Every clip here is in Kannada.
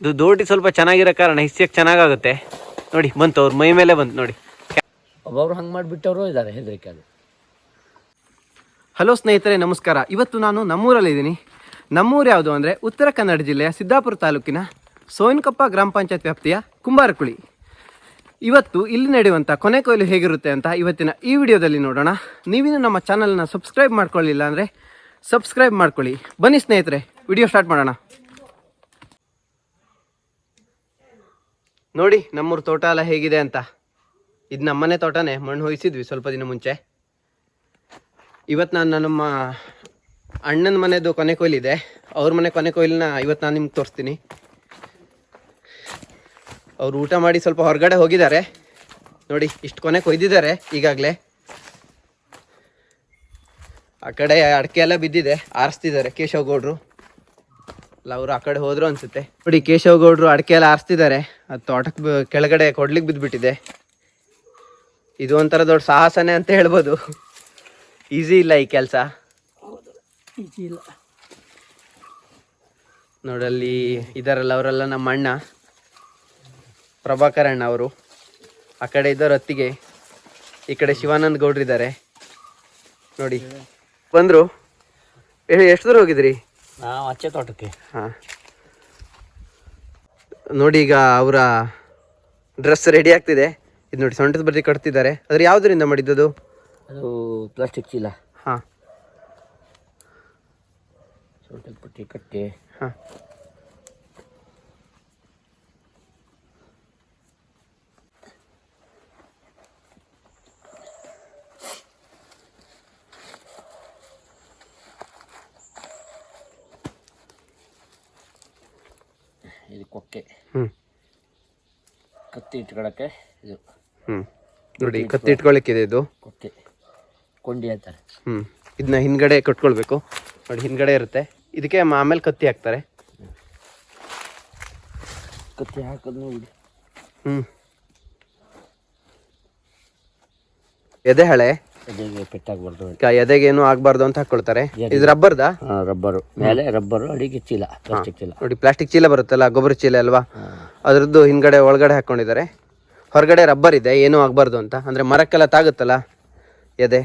ಇದು ದೋಟಿ ಸ್ವಲ್ಪ ಚೆನ್ನಾಗಿರೋ ಕಾರಣ ಹಿಸ್ಯಕ್ಕೆ ಚೆನ್ನಾಗಾಗುತ್ತೆ. ನೋಡಿ ಬಂತು ಅವ್ರ ಮೈ ಮೇಲೆ ಬಂತು ನೋಡಿ. ಒಬ್ಬೊಬ್ರು ಹಂಗೆ ಮಾಡಿಬಿಟ್ಟವರು ಇದ್ದಾರೆ ಹೆದರಿಕೆ ಅದು. ಹಲೋ ಸ್ನೇಹಿತರೆ ನಮಸ್ಕಾರ. ಇವತ್ತು ನಾನು ನಮ್ಮೂರಲ್ಲಿದ್ದೀನಿ ನಮ್ಮೂರು ಯಾವುದು ಅಂದರೆ ಉತ್ತರ ಕನ್ನಡ ಜಿಲ್ಲೆಯ ಸಿದ್ದಾಪುರ ತಾಲೂಕಿನ ಸೋಯನ್ಕೊಪ್ಪ ಗ್ರಾಮ ಪಂಚಾಯತ್ ವ್ಯಾಪ್ತಿಯ ಕುಂಬಾರಕುಳಿ. ಇವತ್ತು ಇಲ್ಲಿ ನಡೆಯುವಂಥ ಕೊನೆ ಕೊಯ್ಲು ಹೇಗಿರುತ್ತೆ ಅಂತ ಇವತ್ತಿನ ಈ ವಿಡಿಯೋದಲ್ಲಿ ನೋಡೋಣ. ನೀವಿನ್ನೂ ನಮ್ಮ ಚಾನಲ್ನ ಸಬ್ಸ್ಕ್ರೈಬ್ ಮಾಡ್ಕೊಳ್ಳಿಲ್ಲ ಅಂದರೆ ಸಬ್ಸ್ಕ್ರೈಬ್ ಮಾಡ್ಕೊಳ್ಳಿ. ಬನ್ನಿ ಸ್ನೇಹಿತರೆ ವಿಡಿಯೋ ಸ್ಟಾರ್ಟ್ ಮಾಡೋಣ. ನೋಡಿ, ನಮ್ಮೂರು ತೋಟ ಎಲ್ಲ ಹೇಗಿದೆ ಅಂತ. ಇದು ನಮ್ಮನೆ ತೋಟನೇ, ಮಣ್ಣು ಹೊಯ್ಸಿದ್ವಿ ಸ್ವಲ್ಪ ದಿನ ಮುಂಚೆ. ಇವತ್ತು ನಾನು ನಮ್ಮ ಅಣ್ಣನ ಮನೆದು ಕೊನೆ ಕೊಯ್ಲಿದೆ ಅವ್ರ ಮನೆ ಕೊನೆ ಕೊಯ್ಲನ್ನ ಇವತ್ತು ನಾನು ನಿಮ್ಗೆ ತೋರಿಸ್ತೀನಿ. ಅವ್ರು ಊಟ ಮಾಡಿ ಸ್ವಲ್ಪ ಹೊರಗಡೆ ಹೋಗಿದ್ದಾರೆ. ನೋಡಿ, ಇಷ್ಟು ಕೊನೆ ಕೊಯ್ದಿದ್ದಾರೆ ಈಗಾಗಲೇ. ಆ ಕಡೆ ಅಡಿಕೆ ಎಲ್ಲ ಬಿದ್ದಿದೆ, ಆರಿಸ್ತಿದ್ದಾರೆ ಕೇಶವ ಗೌಡ್ರು. ಅಲ್ಲ ಅವರು ಆ ಕಡೆ ಹೋದ್ರು ಅನ್ಸುತ್ತೆ. ನೋಡಿ ಕೇಶವ ಗೌಡ್ರು ಅಡಿಕೆ ಎಲ್ಲ ಆರಿಸ್ತಿದ್ದಾರೆ. ಅದು ತೋಟಕ್ಕೆ ಕೆಳಗಡೆ ಕೊಡ್ಲಿಕ್ಕೆ ಬಿದ್ದುಬಿಟ್ಟಿದೆ ಇದು ಒಂಥರ ದೊಡ್ಡ ಸಾಹಸನೇ ಅಂತ ಹೇಳ್ಬೋದು. ಈಸಿ ಇಲ್ಲ ಈ ಕೆಲಸ. ಇಲ್ಲ. ನೋಡಲ್ಲಿ ಇದಾರಲ್ಲ ಅವರೆಲ್ಲ ನಮ್ಮ ಅಣ್ಣ. ಪ್ರಭಾಕರ್ ಅಣ್ಣ ಅವರು. ಆ ಕಡೆ ಇದ್ದವ್ರ ಹೊತ್ತಿಗೆ ಈ ಕಡೆ ಶಿವಾನಂದ್ ಗೌಡ್ರು ಇದ್ದಾರೆ ನೋಡಿ ಬಂದರು. ಎಷ್ಟು ದೂರ ಹೋಗಿದ್ರಿ? ನಾವು ಅಚ್ಚೆ ತೋಟಕ್ಕೆ. ಹಾಂ. ನೋಡಿ ಈಗ ಅವರ ಡ್ರೆಸ್ ರೆಡಿ ಆಗ್ತಿದೆ. ಇದು ನೋಡಿ ಸೊಂಟದ ಬದಿ ಕಟ್ತಿದ್ದಾರೆ. ಅದ್ರ ಯಾವುದರಿಂದ ಮಾಡಿದ್ದು ಅದು ಪ್ಲಾಸ್ಟಿಕ್ ಚೀಲ. ಹಾಂ. ಸೊಂಟದ ಬಟ್ಟೆ ಕಟ್ಟಿ. ಹಾಂ. ಇದು ಕೊಕ್ಕೆ. ಕತ್ತಿ ಇಟ್ಕೊಳಕ್ಕೆ ಇದು. ಹ್ಞೂ ನೋಡಿ ಕತ್ತಿ ಇಟ್ಕೊಳ್ಳಿಕ್ಕಿದೆ ಇದು. ಕೊಕ್ಕೆ. ಕೊಂಡಿ ಅಂತಾರೆ. ಹ್ಞೂ ಇದನ್ನ ಹಿಂದ್ಗಡೆ ಕಟ್ಕೊಳ್ಬೇಕು. ನೋಡಿ ಹಿಂದ್ಗಡೆ ಇರುತ್ತೆ. ಇದಕ್ಕೆ ಆಮೇಲೆ ಕತ್ತಿ ಹಾಕ್ತಾರೆ. ಕತ್ತಿ ಹಾಕೋದು ನೋಡಿ ಹ್ಞೂ ಎದೆ ಹಳೆ. ಎದೆಗೆ ಪೆಟ್ಟಾಗಬಾರ್ದು ಎದೆಗೇನು ಆಗ್ಬಾರ್ದು ಅಂತ ಹಾಕೊಳ್ತಾರೆ. ಇದು ರಬ್ಬರ್ದಾ? ರಬ್ಬರು. ಮೇಲೆ ರಬ್ಬರ್ ಅಡಿಗೆ ಚೀಲ ಪ್ಲಾಸ್ಟಿಕ್ ಚೀಲ. ನೋಡಿ ಪ್ಲಾಸ್ಟಿಕ್ ಚೀಲ ಬರುತ್ತಲ್ಲ ಗೊಬ್ಬರ ಚೀಲ ಅಲ್ವಾ? ಅದ್ರದ್ದು ಹಿಂದ್ಗಡೆ ಒಳಗಡೆ ಹಾಕೊಂಡಿದ್ದಾರೆ. ಹೊರಗಡೆ ರಬ್ಬರ್ ಇದೆ ಏನೂ ಆಗ್ಬಾರ್ದು ಅಂತ. ಅಂದರೆ ಮರಕ್ಕೆಲ್ಲ ತಾಗುತ್ತಲ್ಲ ಎದೆ?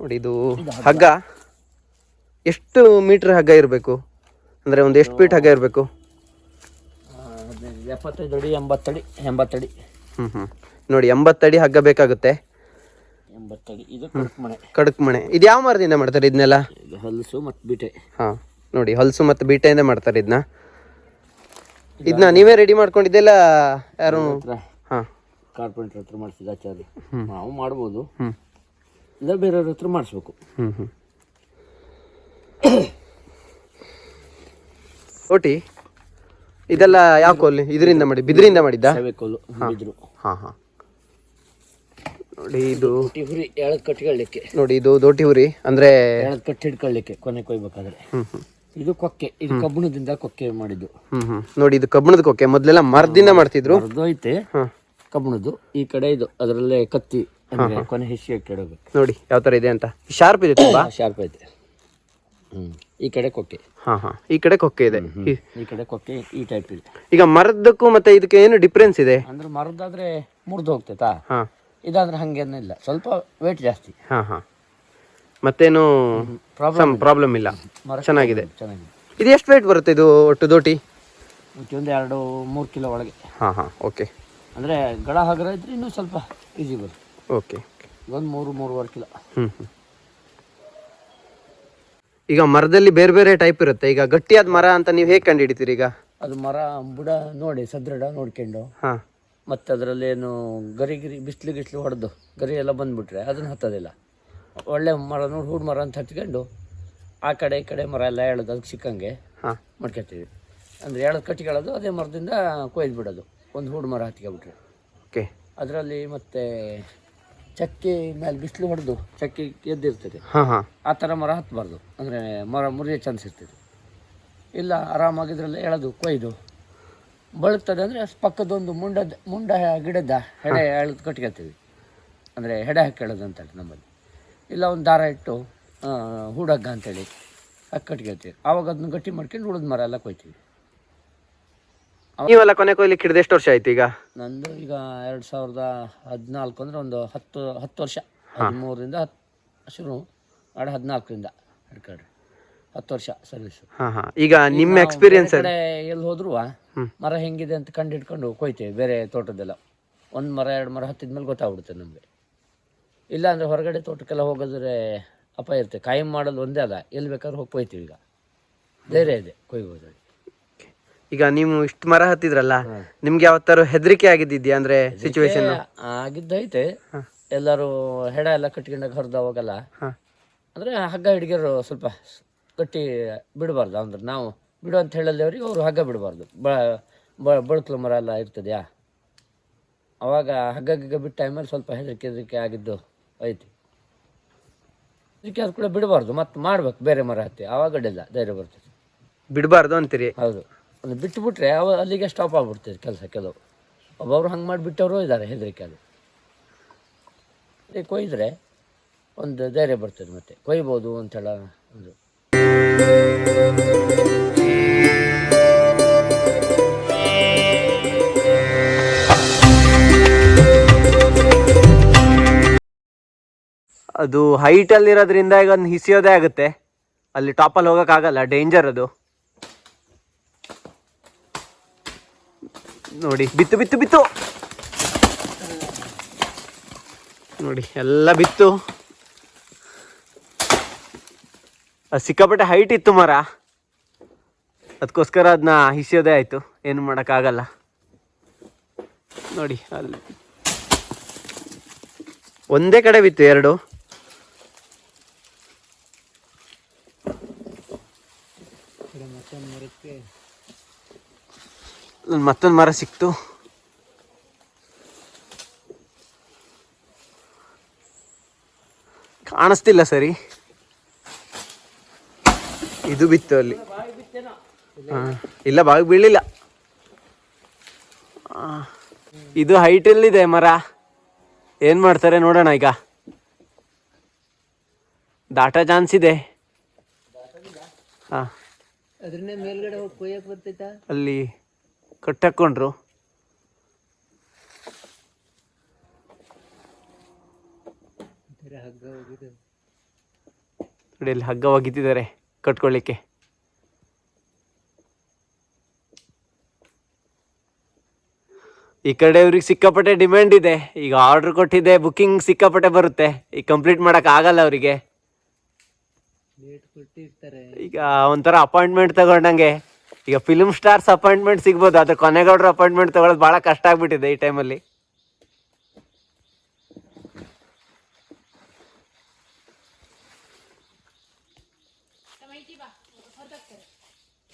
ನೋಡಿ ಇದು ಹಗ್ಗ. ಎಷ್ಟು ಮೀಟರ್ ಹಗ್ಗ ಇರಬೇಕು? ಅಂದರೆ ಒಂದು ಎಷ್ಟು ಫೀಟ್ ಹಗ್ಗ ಇರಬೇಕು? ಎಪ್ಪತ್ತೈದು ಅಡಿ ಎಂಬತ್ತಡಿ ಎಂಬತ್ತಡಿ. ಹ್ಞೂ ಹ್ಞೂ ನೋಡಿ ಎಂಬತ್ತಡಿ ಹಗ್ಗ ಬೇಕಾಗುತ್ತೆ. ಕಡುಕು ಮಣೆ. ಇದು ಯಾವ ಮರದಿಂದ ಮಾಡ್ತಾರೆ ಇದನ್ನೆಲ್ಲ? ಇದು ಹಲಸು ಮತ್ತು ಬೀಟೆ. ಹಾಂ ನೋಡಿ ಹಲಸು ಮತ್ತು ಬೀಟೆಯಿಂದ ಮಾಡ್ತಾರೆ ಇದನ್ನ ಇದನ್ನ ನೀವೇ ರೆಡಿ ಮಾಡ್ಕೊಂಡಿದ್ದೆಲ್ಲ ಯಾರು? ಕಾರ್ಪೆಂಟರ್ ಹಾಂ. ಕಾರ್ಪೆಂಟ್ರ್ ಹತ್ರ ಮಾಡಿಸಿದ ಆಚಾರ್ಯ. ನಾವು ಮಾಡ್ಬೋದು. ಇಲ್ಲ ಬೇರೆಯವ್ರ ಹತ್ರ ಮಾಡಿಸ್ಬೇಕು. ಹ್ಞೂ ಹ್ಞೂ ಓಟಿ ಇದೆಲ್ಲ ಯಾವ ಕೋಲ್? ಇದರಿಂದ ಮಾಡಿ ಬಿದಿರಿಂದ ಮಾಡಿದ್ದ? ಬಿದ್ರು. ಹಾಂ ಹಾಂ. ನೋಡಿ ಇದು ಹುರಿ ಎಳದ್ ಕಟ್ಕೊಳ್ಳಿಕ್ಕೆ ನೋಡಿ ಇದು ದೋಟಿ ಹುರಿ ಅಂದರೆ ಎಳದ್ ಕಟ್ಟಿ ಹಿಡ್ಕೊಳ್ಳಿಕ್ಕೆ ಕೊನೆ ಕೊಯ್ಬೇಕಾದ್ರೆ ಇದು ಕೊಕ್ಕೆ ಇದು ಕಬ್ಬಣದಿಂದ ಕೊಕ್ಕೆ ಮಾಡಿದ್ದು. ನೋಡಿ ಇದು ಕಬ್ಬಣದ ಕೊಕ್ಕೆ ಮೊದಲೆಲ್ಲ ಮರದಿಂದ ಮಾಡ್ತಿದ್ರು. ಐತೆ ಹಾಂ. ಕಬ್ಬಣದ್ದು ಈ ಕಡೆ ಇದು ಅದರಲ್ಲೇ ಕತ್ತಿ ಅಂದ್ರೆ ಕೊನೆ ಹೆಸಿ ಕೆಡಬೇಕು ನೋಡಿ ಯಾವ ತರ ಇದೆ ಅಂತ. ಶಾರ್ಪ್ ಇದೆ ತುಂಬಾ? ಶಾರ್ಪ್ ಐತೆ. ಈ ಕಡೆ ಕೊಕ್ಕೆ. ಹಾ ಹಾಂ. ಈ ಕಡೆ ಕೊಕ್ಕೆ ಇದೆ. ಈ- ಕಡೆ ಕೊಕ್ಕೆ ಈ ಟೈಪ್ ಇದೆ. ಈಗ ಮರದಕ್ಕೂ ಮತ್ತೆ ಇದಕ್ಕೆ ಏನು ಡಿಫ್ರೆನ್ಸ್ ಇದೆ? ಅಂದ್ರೆ ಮರದಾದ್ರೆ ಮುರಿದು ಹೋಗ್ತೈತಾ? ಹಾಂ. ಇದಾದ್ರೆ ಹಂಗೇನಿಲ್ಲ ಸ್ವಲ್ಪ ವೇಟ್ ಜಾಸ್ತಿ. ಹಾಂ ಹಾಂ. ಮತ್ತೇನು ಪ್ರಾಬ್ಲಮ್ ಪ್ರಾಬ್ಲಮ್ ಇಲ್ಲ. ಮರ ಚೆನ್ನಾಗಿದೆ. ಚೆನ್ನಾಗಿದೆ. ಇದು ಎಷ್ಟು ವೇಟ್ ಬರುತ್ತೆ ಇದು ಒಟ್ಟು ದೋಟಿ? ಒಂದು ಎರಡು ಮೂರು ಕಿಲೋ ಒಳಗೆ. ಹಾಂ ಹಾಂ. ಓಕೆ ಅಂದರೆ ಗಡ ಹಗರ ಇದ್ರೆ ಇನ್ನೂ ಸ್ವಲ್ಪ ಈಸಿ ಬರುತ್ತೆ. ಓಕೆ ಒಂದು ಮೂರು ಮೂರುವರೆ ಕಿಲೋ ಹ್ಞೂ ಹ್ಞೂ ಈಗ ಮರದಲ್ಲಿ ಬೇರೆ ಬೇರೆ ಟೈಪ್ ಇರುತ್ತೆ. ಈಗ ಗಟ್ಟಿಯಾದ ಮರ ಅಂತ ನೀವು ಹೇಗೆ ಕಂಡು ಹಿಡಿತೀರಿ ಈಗ? ಅದು ಮರ ಬುಡ ನೋಡಿ ಸದೃಢ ನೋಡ್ಕೊಂಡು. ಹಾಂ. ಮತ್ತು ಅದರಲ್ಲೇನು ಗರಿ ಗಿರಿ ಬಿಸಿಲು ಗಿಸ್ಲು ಹೊಡೆದು ಗರಿ ಎಲ್ಲ ಬಂದುಬಿಟ್ರೆ ಅದನ್ನು ಹತ್ತೋದಿಲ್ಲ. ಒಳ್ಳೆ ಮರ ನೋಡಿ ಹೂಡು ಮರ ಅಂತ ಹಚ್ಕೊಂಡು ಆ ಕಡೆ ಈ ಕಡೆ ಮರ ಎಲ್ಲ ಹೇಳೋದು ಅದಕ್ಕೆ ಸಿಕ್ಕಂಗೆ ಹಾಂ. ಮಾಡ್ಕೊತೀವಿ. ಅಂದರೆ ಎಳದು ಕಟ್ಟಿಕೊಳ್ಳೋದು ಅದೇ ಮರದಿಂದ ಕೊಯ್ದು ಬಿಡೋದು ಒಂದು ಹೂಡು ಮರ ಹತ್ಕೊಬಿಟ್ರೆ. ಓಕೆ. ಅದರಲ್ಲಿ ಮತ್ತೆ ಚಕ್ಕೆ ಮೇಲೆ ಬಿಸಿಲು ಹೊಡೆದು ಚಕ್ಕೆ ಎದ್ದಿರ್ತದೆ. ಹಾಂ ಹಾಂ. ಆ ಥರ ಮರ ಹತ್ತಬಾರ್ದು ಅಂದರೆ ಮರ ಮುರಿಯೋ ಚಾನ್ಸ್ ಇರ್ತದೆ. ಇಲ್ಲ ಆರಾಮಾಗಿದ್ರಲ್ಲ ಎಳೆದು ಕೊಯ್ದು ಬಳುತ್ತದೆ ಅಂದರೆ ಪಕ್ಕದೊಂದು ಮುಂಡದ ಮುಂಡ ಗಿಡದ ಹೆಡೆ ಎಳೆದು ಕಟ್ಕೊಳ್ತೀವಿ. ಅಂದರೆ ಹೆಡೆ ಹಾಕಿ ಅಂತೇಳಿ ನಮ್ಮಲ್ಲಿ. ಇಲ್ಲ ಒಂದು ದಾರ ಇಟ್ಟು ಹೂಡಗ್ಗ ಅಂತೇಳಿ ಹಾಕಿ ಕಟ್ಕೊಳ್ತೀವಿ. ಆವಾಗ ಅದನ್ನ ಗಟ್ಟಿ ಮಾಡ್ಕೊಂಡು ಉಳಿದ ಮರ ಎಲ್ಲ ಕೊಯ್ತೀವಿ. ನೀವೆಲ್ಲ ಕೊನೆ ಕೊಯ್ಲಿಕ್ಕೆ ಹಿಡಿದು ಎಷ್ಟು ವರ್ಷ ಆಯ್ತು ಈಗ? ನಂದು ಈಗ ಎರಡು ಸಾವಿರದ ಹದಿನಾಲ್ಕು ಅಂದರೆ ಒಂದು ಹತ್ತು ಹತ್ತು ವರ್ಷ. ಹದಿಮೂರರಿಂದ ಹತ್ತು ಶುರು ಎರಡು ಹದಿನಾಲ್ಕರಿಂದ ಹಿಡ್ಕೊಳ್ರಿ ಹತ್ತು ವರ್ಷ ಸರ್ವಿಸು ಹಾ ಹಾ. ಈಗ ನಿಮ್ಮ ಎಕ್ಸ್ಪೀರಿಯನ್ಸ್ ಎಲ್ಲಿ ಹೋದ್ರು ಮರ ಹೆಂಗಿದೆ ಅಂತ ಕಂಡು ಹಿಡ್ಕೊಂಡು ಕೊಯ್ತೇವೆ ಬೇರೆ ತೋಟದೆಲ್ಲ. ಒಂದು ಮರ ಎರಡು ಮರ ಹತ್ತಿದ ಮೇಲೆ ಗೊತ್ತಾಗ್ಬಿಡುತ್ತೆ ನಮಗೆ. ಇಲ್ಲ ಅಂದರೆ ಹೊರಗಡೆ ತೋಟಕ್ಕೆಲ್ಲ ಹೋಗೋದ್ರೆ ಅಪಾಯ ಇರುತ್ತೆ. ಕಾಯಂ ಮಾಡಲು ಒಂದೇ ಅಲ್ಲ ಎಲ್ಲಿ ಬೇಕಾದ್ರೂ ಹೋಗಿ ಕೊಯ್ತೀವಿ ಈಗ. ಧೈರ್ಯ ಇದೆ ಕೊಯ್ಬೋದು. ಈಗ ನೀವು ಇಷ್ಟು ಮರ ಹತ್ತಿದ್ರಲ್ಲ ನಿಮ್ಗೆ ಯಾವತ್ತಾರು ಹೆದರಿಕೆ ಆಗಿದ್ದಿದ್ಯಾ ಅಂದ್ರೆ ಸಿಚುವೇಶನ್ ಆಗಿದ್ದೈತೆ ಎಲ್ಲರೂ ಹೆಡ ಎಲ್ಲ ಕಟ್ಕೊಂಡಾಗ ಹೊರದ ಹೋಗಲ್ಲ. ಅಂದ್ರೆ ಹಗ್ಗ ಹಿಡಿಗರು ಸ್ವಲ್ಪ ಕಟ್ಟಿ ಬಿಡಬಾರ್ದು. ಅಂದ್ರೆ ನಾವು ಬಿಡು ಅಂತ ಹೇಳಲ್ದವ್ರಿಗೆ ಅವರು ಹಗ್ಗ ಬಿಡಬಾರ್ದು. ಬ ಬಳುಕಲು ಮರ ಎಲ್ಲ ಇರ್ತದ್ಯಾ? ಅವಾಗ ಹಗ್ಗ ಗಿಗ್ಗ ಬಿಟ್ಟ ಟೈಮಲ್ಲಿ ಸ್ವಲ್ಪ ಹೆದರಿಕೆ ಹೆದರಿಕೆ ಆಗಿದ್ದು ಐತಿ ಅದಕ್ಕೆ ಅದು ಕೂಡ ಬಿಡಬಾರ್ದು. ಮತ್ತೆ ಮಾಡ್ಬೇಕು ಬೇರೆ ಮರ ಹತ್ತಿ. ಆವಾಗ ಅಡ್ಡಿಲ್ಲ ಧೈರ್ಯ ಬರ್ತದೆ. ಬಿಡಬಾರ್ದು ಅಂತೀರಿ? ಹೌದು. ಒಂದು ಬಿಟ್ಟುಬಿಟ್ರೆ ಅವ ಅಲ್ಲಿಗೆ ಸ್ಟಾಪ್ ಆಗ್ಬಿಡ್ತದೆ ಕೆಲಸ ಕೆಲವು. ಒಬ್ಬೊಬ್ರು ಹಂಗೆ ಮಾಡಿ ಬಿಟ್ಟವರು ಇದ್ದಾರೆ ಹೆದರಿಕೆ ಅದು. ಅದೇ ಕೊಯ್ದರೆ ಒಂದು ಧೈರ್ಯ ಬರ್ತದೆ ಮತ್ತೆ. ಕೊಯ್ಬೋದು ಅಂತೇಳ ಒಂದು ಅದು ಹೈಟ್ ಅಲ್ಲಿ ಇರೋದ್ರಿಂದ ಈಗ ಒಂದು ಹಿಸಿಯೋದೇ ಆಗುತ್ತೆ. ಅಲ್ಲಿ ಟಾಪಲ್ಲಿ ಹೋಗಕ್ಕಾಗಲ್ಲ ಡೇಂಜರ್ ಅದು. ನೋಡಿ, ಬಿತ್ತು ಬಿತ್ತು ಬಿತ್ತು. ನೋಡಿ, ಎಲ್ಲ ಬಿತ್ತು. ಅದು ಸಿಕ್ಕಾಪಟ್ಟೆ ಹೈಟ್ ಇತ್ತು ಮರ. ಅದಕ್ಕೋಸ್ಕರ ಅದನ್ನ ಹಿಸಿಯೋದೇ ಆಯಿತು, ಏನು ಮಾಡೋಕ್ಕಾಗಲ್ಲ ನೋಡಿ, ಅಲ್ಲಿ. ಒಂದೇ ಕಡೆ ಬಿತ್ತು, ಎರಡು. ಮತ್ತೊಂದು ಮರ ಸಿಕ್ತು ಕಾಣಿಸ್ತಿಲ್ಲ ಸರಿ. ಇದು ಬಿತ್ತು ಅಲ್ಲಿ. ಹಾ. ಇಲ್ಲ ಬಾವಿ ಬೀಳಿಲ್ಲ. ಇದು ಹೈಟ್ ಎಲ್ಲಿದೆ ಮರ. ಏನ್ ಮಾಡ್ತಾರೆ ನೋಡೋಣ ಈಗ. ದಾಟ ಚಾನ್ಸ್ ಇದೆ. ಹಾ. ಮೇಲ್ಗಡೆ ಹೋಗಿ ಬರ್ತೈತಾ? ಅಲ್ಲಿ ಕಟ್ಟಾಕೊಂಡ್ರು. ಹಗ್ಗ ಹೋಗಿದೆ ನೋಡಿ ಅಲ್ಲಿ ಹಗ್ಗ ಒಗಿತಿದ್ದಾರೆ ಕಟ್ಕೊಳ್ಳಿಕ್ಕೆ. ಈ ಕಡೆ ಅವ್ರಿಗೆ ಸಿಕ್ಕಾಪಟ್ಟೆ ಡಿಮ್ಯಾಂಡ್ ಇದೆ. ಈಗ ಆರ್ಡರ್ ಕೊಟ್ಟಿದೆ ಬುಕಿಂಗ್ ಸಿಕ್ಕಾಪಟ್ಟೆ ಬರುತ್ತೆ. ಈಗ ಕಂಪ್ಲೀಟ್ ಮಾಡೋಕ್ಕಾಗಲ್ಲ ಆಗಲ್ಲ ಅವರಿಗೆ. ಈಗ ಒಂಥರ ಅಪಾಯಿಂಟ್ಮೆಂಟ್ ತಗೊಂಡಂಗೆ. ಈಗ ಫಿಲ್ಮ್ ಸ್ಟಾರ್ಸ್ ಅಪಾಯಿಂಟ್ಮೆಂಟ್ ಸಿಗ್ಬೋದು, ಆದ್ರೆ ಕೊನೆಗೌಡ್ರ ಅಪಾಯಿಂಟ್ಮೆಂಟ್ ತಗೊಳ್ಳೋದು ಬಹಳ ಕಷ್ಟ ಆಗ್ಬಿಟ್ಟಿದೆ ಈ ಟೈಮಲ್ಲಿ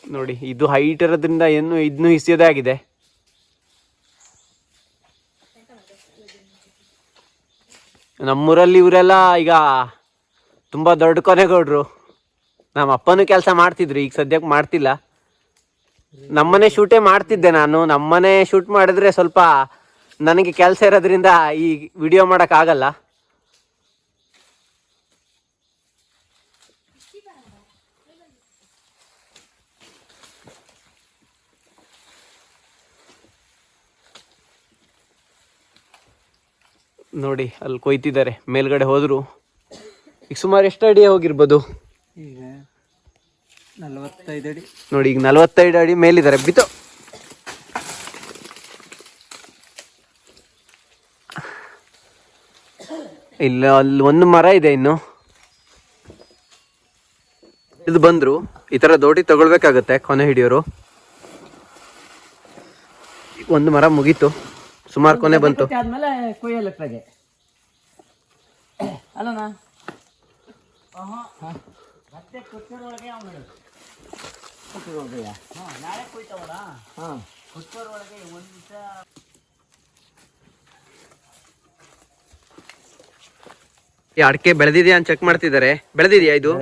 ನೋಡಿ, ಇದು ಹೈಟ್ ಇರೋದ್ರಿಂದ ಏನು ಇದನ್ನು ಹಿಸಿಯೋದೇ ಆಗಿದೆ ನಮ್ಮೂರಲ್ಲಿ ಇವರೆಲ್ಲ ಈಗ ತುಂಬಾ ದೊಡ್ಡ ಕೊನೆಗೌಡ್ರು. ನಮ್ಮ ಅಪ್ಪನೂ ಕೆಲಸ ಮಾಡ್ತಿದ್ರು, ಈಗ ಸದ್ಯಕ್ಕೆ ಮಾಡ್ತಿಲ್ಲ. ನಮ್ಮನೆ ಶೂಟೇ ಮಾಡ್ತಿದ್ದೆ ನಾನು. ನಮ್ಮನೆ ಶೂಟ್ ಮಾಡಿದ್ರೆ ಸ್ವಲ್ಪ ನನಗೆ ಕೆಲಸ ಇರೋದ್ರಿಂದ ಈ ವಿಡಿಯೋ ಆಗಲ್ಲ. ನೋಡಿ, ಅಲ್ಲಿ ಕೊಯ್ತಿದ್ದಾರೆ. ಮೇಲ್ಗಡೆ ಹೋದ್ರು. ಈಗ ಸುಮಾರು ಎಷ್ಟು ಅಡಿ ಹೋಗಿರ್ಬೋದು? ನಲವತ್ತೈದು ಅಡಿ. ನೋಡಿ ಈಗ ನಲವತ್ತೈದು ಅಡಿ ಮೇಲಿದ್ದಾರೆ. ಬಿತ್ತು. ಇಲ್ಲ ಅಲ್ಲಿ ಒಂದು ಮರ ಇದೆ ಇನ್ನು. ಇದು ಬಂದ್ರು. ಈ ತರ ದೋಟಿ ತಗೊಳ್ಬೇಕಾಗತ್ತೆ ಕೊನೆ ಹಿಡಿಯೋರು. ಒಂದು ಮರ ಮುಗೀತು. ಸುಮಾರು ಕೊನೆ ಬಂತು. ಆದ್ಮೇಲೆ ಕೊಯ್ಯಲಕ್ಕಾಗೆ ಅಲ್ಲನಾ ಮತ್ತೆ ಕೊಟ್ಟರೊಳಗೆ ಅವನು ಕೊಟ್ಟರೊಳಗೆ ಹಾಂ ನಾಳೆ ಕೊಯ್ತಾವಲ್ಲ ಹಾಂ. ಕೊಟ್ಟರೊಳಗೆ ಒಂದು ದಿವಸ ಈ ಅಡಿಕೆ ಬೆಳೆದಿದೆಯಾ ಅಂತ ಚೆಕ್ ಮಾಡ್ತಿದ್ದಾರೆ. ಬೆಳೆದಿದೆಯಾ ಇದು?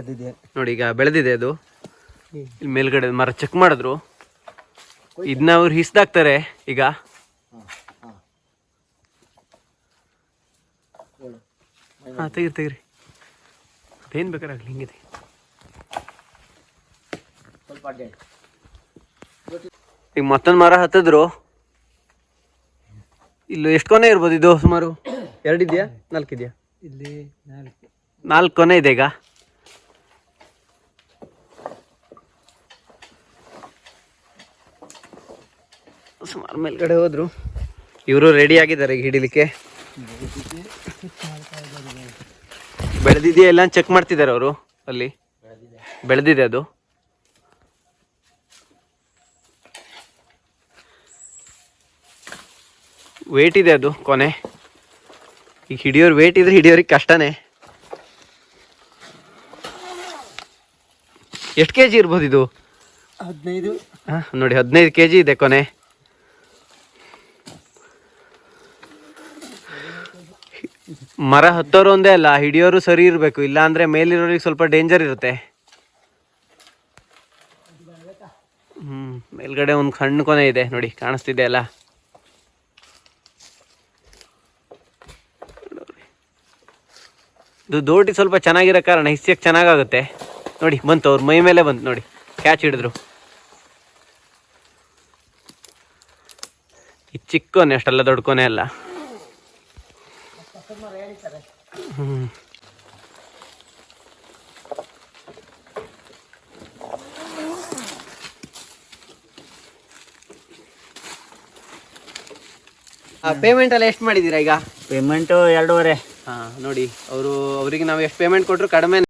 ನೋಡಿ ಈಗ ಬೆಳೆದಿದೆ ಅದು. ಇಲ್ಲಿ ಮೇಲ್ಗಡೆ ಮರ ಚೆಕ್ ಮಾಡಿದ್ರು. ಇದನ್ನ ಅವ್ರು ಹಿಸ್ದಾಕ್ತಾರೆ ಈಗ. ಹಾ ತೆಗಿರಿ ತೆಗಿರಿ. ಅದೇನ್ ಬೇಕಾರಾಗ್ಲಿ ಹಿಂಗಿದೆ ಈಗ ಮತ್ತೊಂದು ಮರ ಹತ್ತಿದ್ರು. ಇಲ್ಲಿ ಎಷ್ಟು ಕೊನೆ ಇರ್ಬೋದು ಇದು ಸುಮಾರು? ಎರಡಿದೆಯಾ ನಾಲ್ಕಿದೆಯಾ ಇಲ್ಲಿ ನಾಲ್ಕು. ನಾಲ್ಕು ಕೊನೆ ಇದೆ ಈಗ. ಸುಮಾರು ಮೇಲ್ಗಡೆ ಹೋದ್ರು. ಇವರು ರೆಡಿ ಆಗಿದ್ದಾರೆ ಈಗ ಹಿಡಿಲಿಕ್ಕೆ. ಬೆಳೆದಿದೆಯಾ ಎಲ್ಲ ಚೆಕ್ ಮಾಡ್ತಿದ್ದಾರೆ ಅವರು ಅಲ್ಲಿ? ಬೆಳೆದಿದೆ ಅದು. ವೇಟ್ ಇದೆ ಅದು ಕೊನೆ. ಈಗ ಹಿಡಿಯೋರು ವೇಟ್ ಇದ್ರೆ ಹಿಡಿಯೋರಿಗೆ ಕಷ್ಟನೇ. ಎಷ್ಟು ಕೆ ಜಿ ಇರ್ಬೋದು ಇದು? ಹದಿನೈದು. ಹಾಂ ನೋಡಿ ಹದಿನೈದು ಕೆ ಜಿ ಇದೆ ಕೊನೆ. ಮರ ಹತ್ತೋರು ಒಂದೇ ಅಲ್ಲ ಹಿಡಿಯೋರು ಸರಿ ಇರಬೇಕು. ಇಲ್ಲಾಂದರೆ ಮೇಲಿರೋರಿಗೆ ಸ್ವಲ್ಪ ಡೇಂಜರ್ ಇರುತ್ತೆ. ಹ್ಮ್ ಮೇಲ್ಗಡೆ ಒಂದು ಕಣ್ಣು ಕೊನೆ ಇದೆ ನೋಡಿ ಕಾಣಿಸ್ತಿದೆ ಅಲ್ಲ? ಇದು ದೋಟಿ ಸ್ವಲ್ಪ ಚೆನ್ನಾಗಿರೋ ಕಾರಣ ಹಿಸ್ಯಕ್ಕೆ ಚೆನ್ನಾಗಾಗುತ್ತೆ. ನೋಡಿ ಬಂತು ಅವ್ರ ಮೈ ಮೇಲೆ ಬಂತು ನೋಡಿ. ಕ್ಯಾಚ್ ಹಿಡಿದ್ರು. ಈ ಚಿಕ್ಕೋನೆ ಅಷ್ಟೆಲ್ಲ ದೊಡ್ಡ ಕೊನೆ ಅಲ್ಲ. ಪೇಮೆಂಟ್ ಎಲ್ಲ ಎಷ್ಟು ಮಾಡಿದ್ದೀರಾ ಈಗ? ಪೇಮೆಂಟು ಎರಡೂವರೆ. ನೋಡಿ ಅವರು ಅವರಿಗೆ ನಾವು ಎಷ್ಟು ಪೇಮೆಂಟ್ ಕೊಟ್ಟರು ಕಡಿಮೆ